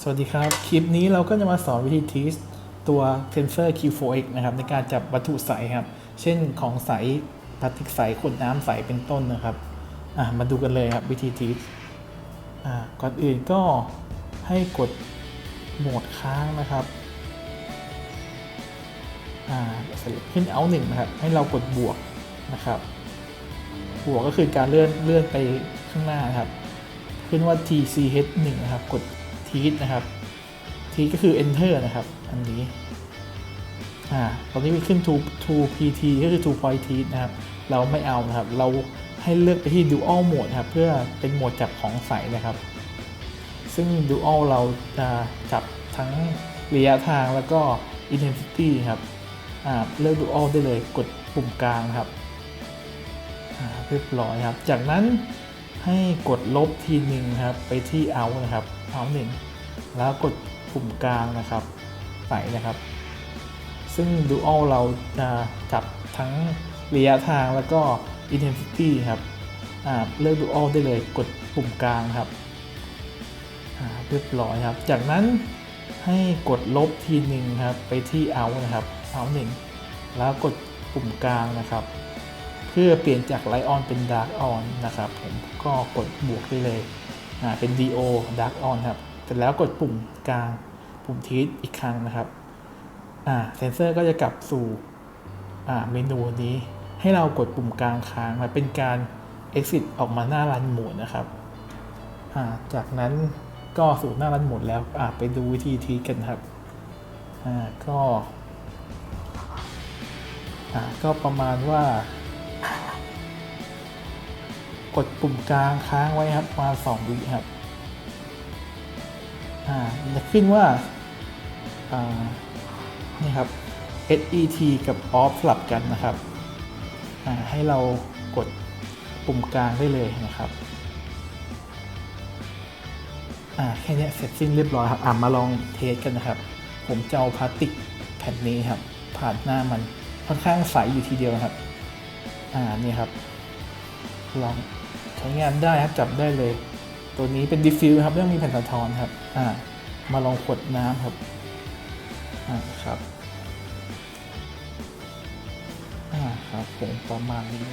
สวัสดีครับ คลิปนี้เราก็จะมาสอนวิธีทีสตัว Sensor Q4X นะครับในการจับวัตถุใสครับ เช่นของใสพลาสติกใสขวดน้ำใสเป็นต้นนะครับอะมาดูกันเลยครับวิธีทีสอะก่อนอื่นก็ให้กดโหมดค้างนะครับอ่าเสร็จขึ้นเอาหนึ่งนะครับ ให้เรากดบวกนะครับ บวกก็คือการเลื่อนเลื่อนไปข้างหน้านครับ ขึ้นว่า TCH 1นะครับ กด ทีสนะครับทีก็คือ enter นะครับ อันนี้อ่าตอนนี้มีขึ้น to to pt ก็คือ to point teeth นะครับ เราไม่เอานะครับ เราให้เลือกไปที่ dual mode นะครับ เพื่อเป็นโหมดจับของใสนะครับ ซึ่ง dual เราจะจับทั้งระยะทางแล้วก็ intensity ครับอ่าเลือก dual ได้เลยกดปุ่มกลางครับอ่าเรียบร้อยครับ จากนั้นให้กดลบทีหนึ่งครับ ไปที่ out นะครับ out หนึ่งแล้วกดปุ่มกลางนะครับใส่นะครับ ซึ่ง dual เราจะจับทั้งระยะทางแล้วก็ intensity ครับอ่าเลือก dual ได้เลยกดปุ่มกลางครับเรียบร้อยครับ จากนั้นให้กดลบทีหนึ่งครับ ไปที่ out นะครับ out หนึ่งแล้วกดปุ่มกลางนะครับ เพื่อเปลี่ยนจาก Light On เป็น Dark On นะครับ ผมก็กดบวกได้เลย อ่าเป็น DO Dark On ครับเสร็จแล้วกดปุ่มกลางปุ่มทีสอีกครั้งนะครับอ่าเซนเซอร์ก็จะกลับสู่อ่าเมนูนี้ ให้เรากดปุ่มกลางค้างนะเป็นการ exit ออกมาหน้ารันโหมดนะครับอ่าจากนั้นก็สู่หน้ารันโหมดแล้วอ่าไปดูวิธีทีสกันครับอ่าก็อ่าก็ประมาณว่า กดปุ่มกลางค้างไว้ครับมาสองวิครับอ่าจะขึ้นว่าอ่านี่ครับ SET กับ OFF สลับกันนะครับอ่าให้เรากดปุ่มกลางได้เลยนะครับอ่าแค่นี้เสร็จสิ้นเรียบร้อยครับอ่ามาลองเทสกันนะครับ ผมจะเอาพลาสติกแผ่นนี้ครับ ผ่านหน้ามันค่อนข้างใสอยู่ทีเดียวครับ อ่านี่ครับ ลอง ช้งานได้ครับจับได้เลย ตัวนี้เป็นดิฟฟิวครับไม่ต้องมีแผ่นสะท้อนครับอ่ามาลองขวดน้ำครับอ่าครับอ่าครับผมประมาณนี้